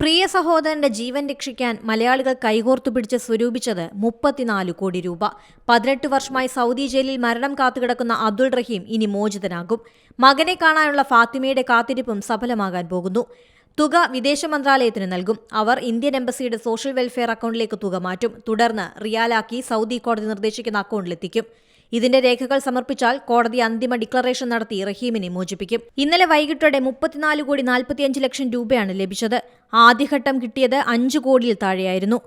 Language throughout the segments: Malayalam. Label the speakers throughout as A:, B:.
A: പ്രിയ സഹോദരന്റെ ജീവൻ രക്ഷിക്കാൻ മലയാളികൾ കൈകോർത്തു പിടിച്ച് സ്വരൂപിച്ചത് മുപ്പത്തിനാല് കോടി രൂപ. പതിനെട്ട് വർഷമായി സൗദി ജയിലിൽ മരണം കാത്തുകിടക്കുന്ന അബ്ദുൾ റഹീം ഇനി മോചിതനാകും. മകനെ കാണാനുള്ള ഫാത്തിമയുടെ കാത്തിരിപ്പും സഫലമാകാൻ പോകുന്നു. തുക വിദേശ മന്ത്രാലയത്തിന് നൽകും. അവർ ഇന്ത്യൻ എംബസിയുടെ സോഷ്യൽ വെൽഫെയർ അക്കൗണ്ടിലേക്ക് തുക മാറ്റും. തുടർന്ന് റിയാലാക്കി സൗദി കോടതി നിർദ്ദേശിക്കുന്ന അക്കൗണ്ടിലെത്തിക്കും. ഇതിന്റെ രേഖകൾ സമർപ്പിച്ചാൽ കോടതി അന്തിമ ഡിക്ലറേഷൻ നടത്തി റഹീമിനെ മോചിപ്പിക്കും. ഇന്നലെ വൈകിട്ടോടെ മുപ്പത്തിനാല് കോടി നാൽപ്പത്തിയഞ്ച് ലക്ഷം രൂപയാണ് ലഭിച്ചത്. ആദ്യഘട്ടം കിട്ടിയത് അഞ്ച് കോടിയിൽ താഴെയായിരുന്നു.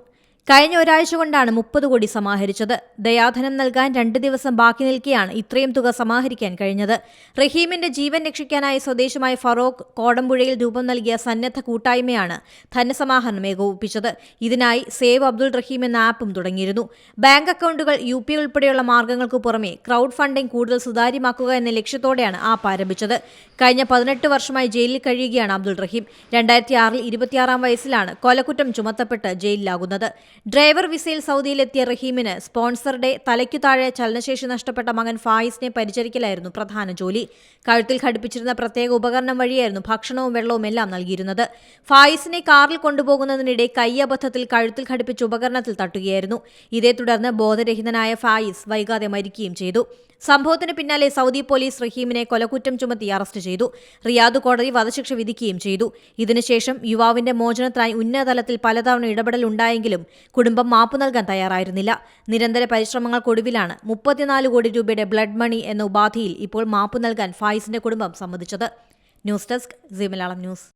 A: കഴിഞ്ഞ ഒരാഴ്ച കൊണ്ടാണ് മുപ്പത് കോടി സമാഹരിച്ചത്. ദയാധനം നൽകാൻ രണ്ട് ദിവസം ബാക്കി നിൽക്കെയാണ് ഇത്രയും തുക സമാഹരിക്കാൻ കഴിഞ്ഞത്. റഹീമിന്റെ ജീവൻ രക്ഷിക്കാനായി സ്വദേശമായ ഫറോക്ക് കോടമ്പുഴയിൽ രൂപം നൽകിയ സന്നദ്ധ കൂട്ടായ്മയാണ് ധനസമാഹരണം ഏകോപിപ്പിച്ചത്. ഇതിനായി സേവ് അബ്ദുൾ റഹീം എന്ന ആപ്പും തുടങ്ങിയിരുന്നു. ബാങ്ക് അക്കൗണ്ടുകൾ യു പി ഉൾപ്പെടെയുള്ള മാർഗങ്ങൾക്ക് പുറമെ ക്രൗഡ് ഫണ്ടിംഗ് കൂടുതൽ സുതാര്യമാക്കുക എന്ന ലക്ഷ്യത്തോടെയാണ് ആപ്പ് ആരംഭിച്ചത്. കഴിഞ്ഞ പതിനെട്ട് വർഷമായി ജയിലിൽ കഴിയുകയാണ് അബ്ദുൾ റഹീം. രണ്ടായിരത്തി ആറിൽ ഇരുപത്തിയാറാം വയസ്സിലാണ് കൊലക്കുറ്റം ചുമത്തപ്പെട്ട് ജയിലിലാകുന്നത്. ഡ്രൈവർ വിസയിൽ സൗദിയിലെത്തിയ റഹീമിന് സ്പോൺസറുടെ തലയ്ക്കു താഴെ ചലനശേഷി നഷ്ടപ്പെട്ട മകൻ ഫായിസിനെ പരിചരിക്കലായിരുന്നു പ്രധാന ജോലി. കഴുത്തിൽ ഘടിപ്പിച്ചിരുന്ന പ്രത്യേക ഉപകരണം വഴിയായിരുന്നു ഭക്ഷണവും വെള്ളവും എല്ലാം നൽകിയിരുന്നത്. ഫായിസിനെ കാറിൽ കൊണ്ടുപോകുന്നതിനിടെ കൈയബദ്ധത്തിൽ കഴുത്തിൽ ഘടിപ്പിച്ച ഉപകരണത്തിൽ തട്ടുകയായിരുന്നു. ഇതേ തുടർന്ന് ബോധരഹിതനായ ഫായിസ് വൈകാതെ മരിക്കുകയും ചെയ്തു. സംഭവത്തിന് പിന്നാലെ സൗദി പോലീസ് റഹീമിനെ കൊലക്കുറ്റം ചുമത്തി അറസ്റ്റ് ചെയ്തു. റിയാദ് കോടതി വധശിക്ഷ വിധിക്കുകയും ചെയ്തു. ഇതിനുശേഷം യുവാവിന്റെ മോചനത്തിനായി ഉന്നതതലത്തിൽ പലതവണ ഇടപെടൽ ഉണ്ടായെങ്കിലും കുടുംബം മാപ്പ് നൽകാൻ തയ്യാറായിരുന്നില്ല. നിരന്തര പരിശ്രമങ്ങൾക്കൊടുവിലാണ് മുപ്പത്തിനാല് കോടി രൂപയുടെ ബ്ലഡ് മണി എന്ന ഉപാധിയിൽ ഇപ്പോൾ മാപ്പ് നൽകാൻ ഫായിസിന്റെ കുടുംബം സമ്മതിച്ചത്. News desk C Malayalam news.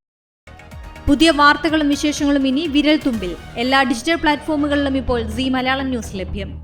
A: പുതിയ വാർത്തകളും വിശേഷങ്ങളും ഇനി വിരൽ തുമ്പിൽ എല്ലാ ഡിജിറ്റൽ പ്ലാറ്റ്ഫോമുകളിലും ഇപ്പോൾ സി മലയാളം ന്യൂസ് ലഭ്യം.